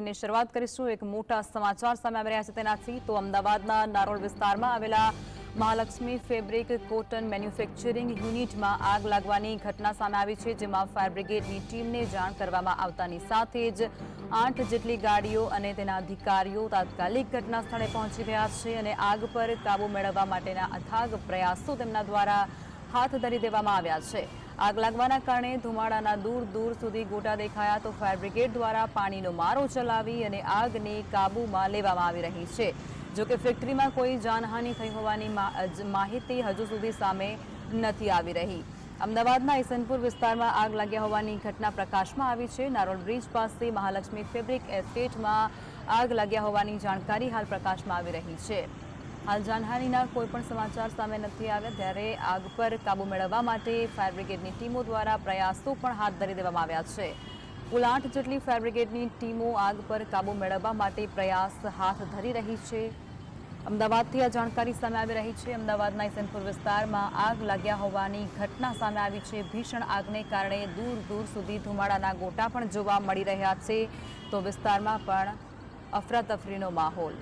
ની શરૂઆત કરીશું. એક મોટા સમાચાર સામે આવી રહ્યા છે તેનાથી તો અમદાવાદના નારોલ વિસ્તારમાં આવેલા મહાલક્ષ્મી ફેબ્રિક કોટન મેન્યુફેક્ચરિંગ યુનિટમાં આગ લાગવાની ઘટના સામે આવી છે, જેમાં ફાયર બ્રિગેડની ટીમને જાણ કરવામાં આવતાની સાથે જ આઠ જેટલી ગાડીઓ અને તેના અધિકારીઓ તાત્કાલિક ઘટના સ્થળે પહોંચી રહ્યા છે અને આગ પર કાબૂ મેળવવા માટેના અથાગ પ્રયાસો તેમના દ્વારા હાથ ધરી દેવામાં આવ્યા છે. આગ લાગવાના કારણે ધુમાડાના દૂર દૂર સુધી ગોટા દેખાયા તો ફાયર બ્રિગેડ દ્વારા પાણીનો મારો ચલાવી અને આગને કાબૂમાં લેવામાં આવી રહી છે. જોકે ફેક્ટરીમાં કોઈ જાનહાનિ થઈ હોવાની માહિતી હજુ સુધી સામે નથી આવી રહી. અમદાવાદના ઈસનપુર વિસ્તારમાં આગ લાગ્યા હોવાની ઘટના પ્રકાશમાં આવી છે. નારોલ બ્રિજ પાસે મહાલક્ષ્મી ફેબ્રિક એસ્ટેટમાં આગ લાગ્યા હોવાની જાણકારી હાલ પ્રકાશમાં આવી રહી છે. હાલ જાનહાનિના કોઈ પણ સમાચાર સામે નથી આવ્યા, ત્યારે આગ પર કાબૂ મેળવવા માટે ફાયર બ્રિગેડની ટીમો દ્વારા પ્રયાસો પણ હાથ ધરી દેવામાં આવ્યા છે. કુલ આઠ જેટલી ફાયર બ્રિગેડની ટીમો આગ પર કાબૂ મેળવવા માટે પ્રયાસ હાથ ધરી રહી છે. અમદાવાદથી આ જાણકારી સામે આવી રહી છે. અમદાવાદના ઇસનપુર વિસ્તારમાં આગ લાગ્યા હોવાની ઘટના સામે આવી છે. ભીષણ આગને કારણે દૂર દૂર સુધી ધુમાડાના ગોટા પણ જોવા મળી રહ્યા છે. તો વિસ્તારમાં પણ અફરાતફરીનો માહોલ.